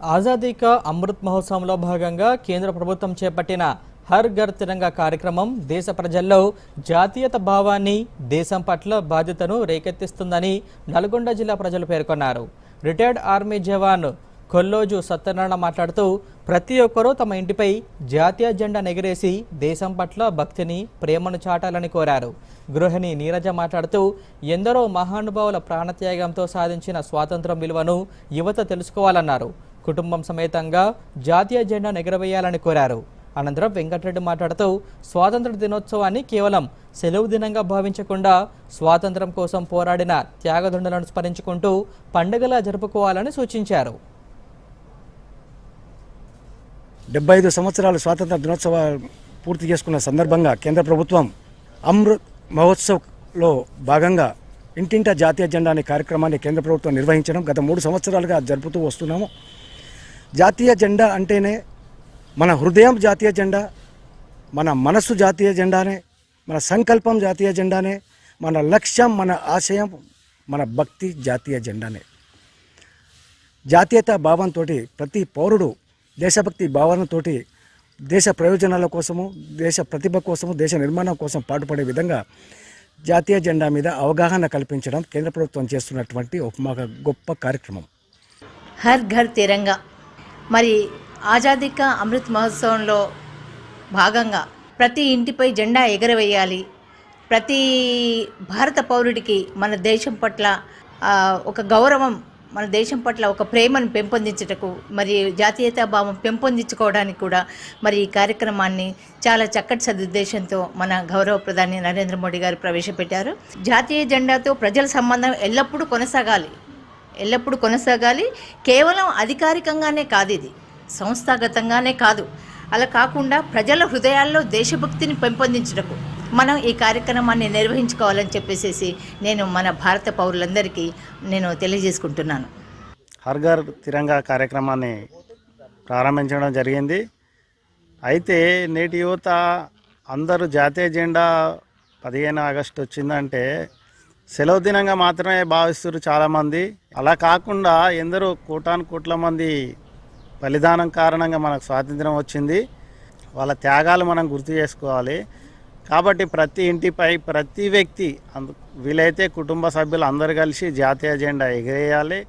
ఆజాదీ కా అమృత్ మహోత్సవంలో భాగంగా కేంద్ర ప్రభుత్వం చేపట్టిన హర్ ఘర్ తిరంగా కార్యక్రమం దేశ ప్రజల్లో జాతీయత భావాన్ని దేశం పట్ల బాధ్యతను రేకెత్తిస్తుందని నల్గొండ జిల్లా ప్రజలు పేర్కొన్నారు. రిటైర్డ్ ఆర్మీ జవాన్ కొల్లోజు సత్యనారాయణ మాట్లాడుతూ ప్రతి ఒక్కరూ తమ ఇంటిపై జాతీయ జెండా ఎగిరేసి దేశం పట్ల భక్తిని ప్రేమను చాటాలని కోరారు. గృహిణి నీరజ మాట్లాడుతూ ఎందరో మహానుభావుల ప్రాణత్యాగంతో సాధించిన స్వాతంత్రం విలువను యువత తెలుసుకోవాలన్నారు. కుటుంబం సమేతంగా జాతీయ జెండా ఎగరవేయాలని కోరారు. అనంతరం వెంకటరెడ్డి మాట్లాడుతూ స్వాతంత్ర దినోత్సవాన్ని కేవలం సెలవు దినంగా భావించకుండా స్వాతంత్రం కోసం పోరాడిన త్యాగదండలను స్మరించుకుంటూ పండుగలా జరుపుకోవాలని సూచించారు. డెబ్బై ఐదు సంవత్సరాలు స్వాతంత్ర దినోత్సవాలు పూర్తి చేసుకున్న సందర్భంగా కేంద్ర ప్రభుత్వం అమృత్ మహోత్సవ్లో భాగంగా ఇంటింటా జాతీయ జెండా అనే కార్యక్రమాన్ని కేంద్ర ప్రభుత్వం నిర్వహించడం గత మూడు సంవత్సరాలుగా జరుపుతూ వస్తున్నాము. జాతీయ జెండా అంటేనే మన హృదయం జాతీయ జెండా మన మనస్సు జాతీయ జెండానే మన సంకల్పం జాతీయ జెండానే మన లక్ష్యం మన ఆశయం మన భక్తి జాతీయ జెండానే. జాతీయత భావంతో ప్రతి పౌరుడు దేశభక్తి భావనతోటి దేశ ప్రయోజనాల కోసము దేశ ప్రతిభ కోసము దేశ నిర్మాణం కోసం పాటుపడే విధంగా జాతీయ జెండా మీద అవగాహన కల్పించడం కేంద్ర ప్రభుత్వం చేస్తున్నటువంటి ఒక గొప్ప కార్యక్రమం. హర్ ఘర్ తిరంగా. మరి ఆజాదీ కా అమృత్ మహోత్సవంలో భాగంగా ప్రతి ఇంటిపై జెండా ఎగరవేయాలి. ప్రతి భారత పౌరుడికి మన దేశం పట్ల ఒక గౌరవం మన దేశం పట్ల ఒక ప్రేమను పెంపొందించుటకు మరి జాతీయతా భావం పెంపొందించుకోవడానికి కూడా మరి ఈ కార్యక్రమాన్ని చాలా చక్కటి సదుద్దేశంతో మన గౌరవ ప్రధాని నరేంద్ర మోడీ గారు ప్రవేశపెట్టారు. జాతీయ జెండాతో ప్రజల సంబంధం ఎల్లప్పుడూ కొనసాగాలి. ఎల్లప్పుడూ కొనసాగాలి. కేవలం అధికారికంగానే కాదు ఇది. సంస్థాగతంగానే కాదు. అలా కాకుండా ప్రజల హృదయాల్లో దేశభక్తిని పెంపొందించుటకు మనం ఈ కార్యక్రమాన్ని నిర్వహించుకోవాలని చెప్పేసి నేను మన భారత పౌరులందరికీ నేను తెలియజేసుకుంటున్నాను. హర్ఘర్ తిరంగా కార్యక్రమాన్ని ప్రారంభించడం జరిగింది. అయితే నేటి యువత అందరూ జాతీయ జెండా పదిహేను ఆగస్టు వచ్చిందంటే సెలవు దినంగా మాత్రమే భావిస్తారు చాలామంది. అలా కాకుండా ఎందరో కోటాను కోట్ల మంది బలిదానం కారణంగా మనకు స్వాతంత్రం వచ్చింది. వాళ్ళ త్యాగాలు మనం గుర్తు చేసుకోవాలి. కాబట్టి ప్రతి ఇంటిపై ప్రతి వ్యక్తి అందు వీలైతే కుటుంబ సభ్యులు అందరు కలిసి జాతీయ జెండా ఎగిరేయాలి.